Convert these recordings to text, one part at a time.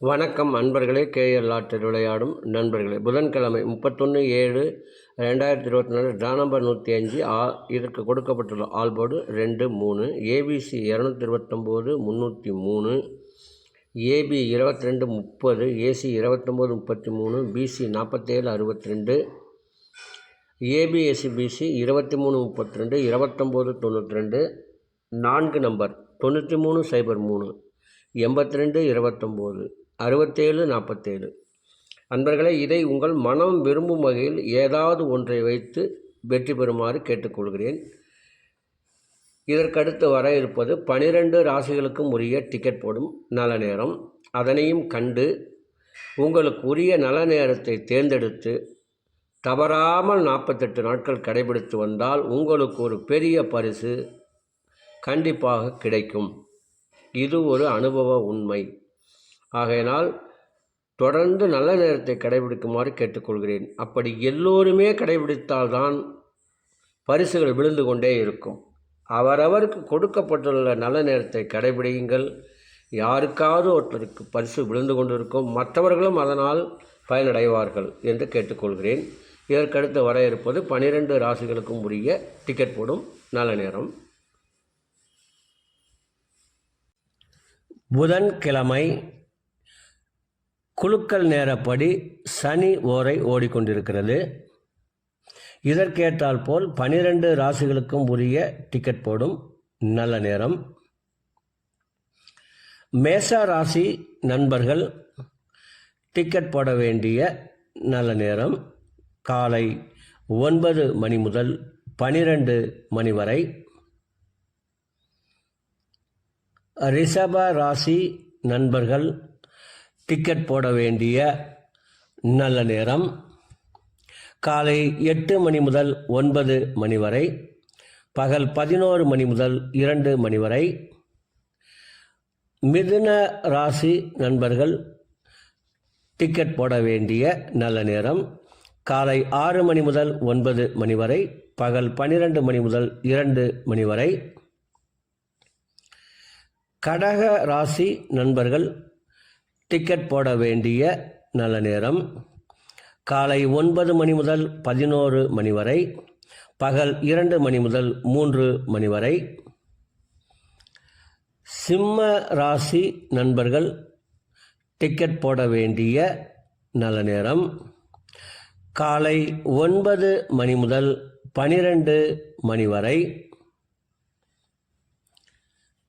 வணக்கம் அன்பர்களே கேஎல் ஆற்றில் விளையாடும் நண்பர்களே. புதன்கிழமை முப்பத்தொன்று ஏழு ரெண்டாயிரத்தி இருபத்தி நாலு ட்ரா நம்பர் நூற்றி அஞ்சு ஆ இதற்கு கொடுக்கப்பட்டுள்ள ஆல்போர்டு ரெண்டு மூணு ஏபிசி இரநூத்தி இருபத்தொம்போது முந்நூற்றி மூணு ஏபி இருபத்தி ரெண்டு முப்பது ஏசி இருபத்தொம்போது முப்பத்தி மூணு பிசி நாற்பத்தேழு அறுபத்தி ரெண்டு ஏபிஎஸ்சி பிசி இருபத்தி மூணு முப்பத்தி ரெண்டு இருபத்தொம்போது தொண்ணூற்றி ரெண்டு நான்கு நம்பர் தொண்ணூற்றி மூணு சைபர் மூணு எண்பத்தி ரெண்டு இருபத்தொம்போது. அறுபத்தேழு நாற்பத்தேழு. அன்பர்களே இதை உங்கள் மனம் விரும்பும் வகையில் ஏதாவது ஒன்றை வைத்து வெற்றி பெறுமாறு கேட்டுக்கொள்கிறேன். இதற்கடுத்து வர இருப்பது பனிரெண்டு ராசிகளுக்கும் உரிய டிக்கெட் போடும் நல்ல நேரம். அதனையும் கண்டு உங்களுக்கு உரிய நல்ல நேரத்தை தேர்ந்தெடுத்து தவறாமல் நாற்பத்தெட்டு நாட்கள் கடைபிடித்து வந்தால் உங்களுக்கு ஒரு பெரிய பரிசு கண்டிப்பாக கிடைக்கும். இது ஒரு அனுபவ உண்மை. ஆகையினால் தொடர்ந்து நல்ல நேரத்தை கடைபிடிக்குமாறு கேட்டுக்கொள்கிறேன். அப்படி எல்லோருமே கடைபிடித்தால்தான் பரிசுகள் விழுந்து கொண்டே இருக்கும். அவரவருக்கு கொடுக்கப்பட்டுள்ள நல்ல நேரத்தை கடைபிடியுங்கள். யாருக்காவது ஒருத்தருக்கு பரிசு விழுந்து கொண்டிருக்கும். மற்றவர்களும் அதனால் பயனடைவார்கள் என்று கேட்டுக்கொள்கிறேன். இதற்கடுத்து வர இருப்பது பனிரெண்டு ராசிகளுக்கும் உரிய டிக்கெட் போடும் நல்ல நேரம். புதன்கிழமை குலுக்கல் நேரப்படி சனி ஓரை ஓடிக்கொண்டிருக்கிறது. இதற்கேற்றால் போல் பனிரெண்டு ராசிகளுக்கும் உரிய டிக்கெட் போடும். நல்ல நேரம். மேச ராசி நண்பர்கள் டிக்கெட் போட வேண்டிய நல்ல நேரம். காலை ஒன்பது மணி முதல் பனிரெண்டு மணி வரை. ரிஷப ராசி நண்பர்கள் டிக்கெட் போட வேண்டிய நல்ல நேரம். காலை எட்டு மணி முதல் ஒன்பது மணி வரை பகல் பதினோரு மணி முதல் இரண்டு மணி வரை. மிதுன ராசி நண்பர்கள் டிக்கெட் போட வேண்டிய நல்ல நேரம். காலை ஆறு மணி முதல் ஒன்பது மணி வரை பகல் பன்னிரெண்டு மணி முதல் இரண்டு மணி வரை. கடக ராசி நண்பர்கள் டிக்கெட் போட வேண்டிய நல்ல நேரம். காலை ஒன்பது மணி முதல் பதினோரு மணி வரை பகல் இரண்டு மணி முதல் மூன்று மணி வரை. சிம்ம ராசி நண்பர்கள் டிக்கெட் போட வேண்டிய நல்ல நேரம். காலை ஒன்பது மணி முதல் பனிரெண்டு மணி வரை.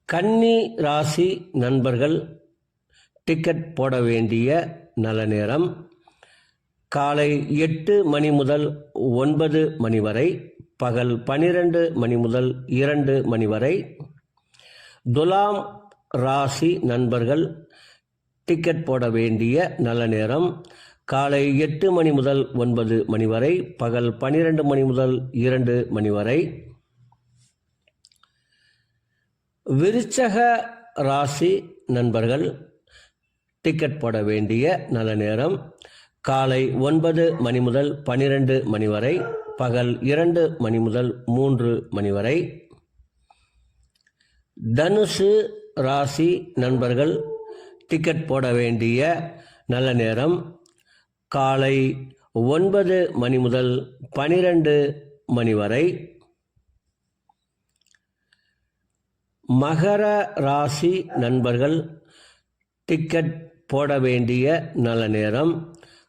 கன்னி ராசி நண்பர்கள் டிக்கெட் போட வேண்டிய நல்ல நேரம். காலை எட்டு மணி முதல் ஒன்பது மணி வரை பகல் பனிரெண்டு மணி முதல் இரண்டு மணி வரை. துலாம் ராசி நண்பர்கள் டிக்கெட் போட வேண்டிய நல்ல நேரம். காலை எட்டு மணி முதல் ஒன்பது மணி வரை பகல் பனிரெண்டு மணி முதல் இரண்டு மணி வரை. விருச்சக ராசி நண்பர்கள் டிக்கெட் போட வேண்டிய நல்ல நேரம். காலை ஒன்பது மணி முதல் பனிரெண்டு மணி வரை பகல் இரண்டு மணி முதல் மூன்று மணி வரை. தனுசு ராசி நண்பர்கள் டிக்கெட் போட வேண்டிய நல்ல நேரம். காலை ஒன்பது மணி முதல் பனிரெண்டு மணி வரை. மகர ராசி நண்பர்கள் டிக்கெட் போட வேண்டிய நல்ல நேரம்.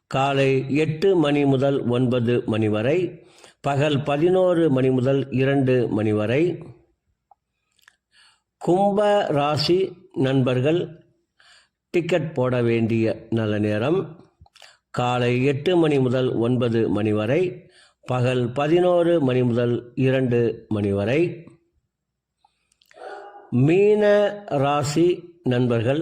காலை எட்டு மணி முதல் ஒன்பது மணி வரை பகல் பதினோரு மணி முதல் இரண்டு மணி வரை. கும்ப ராசி நண்பர்கள் டிக்கெட் போட வேண்டிய நல்ல நேரம். காலை எட்டு மணி முதல் ஒன்பது மணி வரை பகல் பதினோரு மணி முதல் இரண்டு மணி வரை. மீன ராசி நண்பர்கள்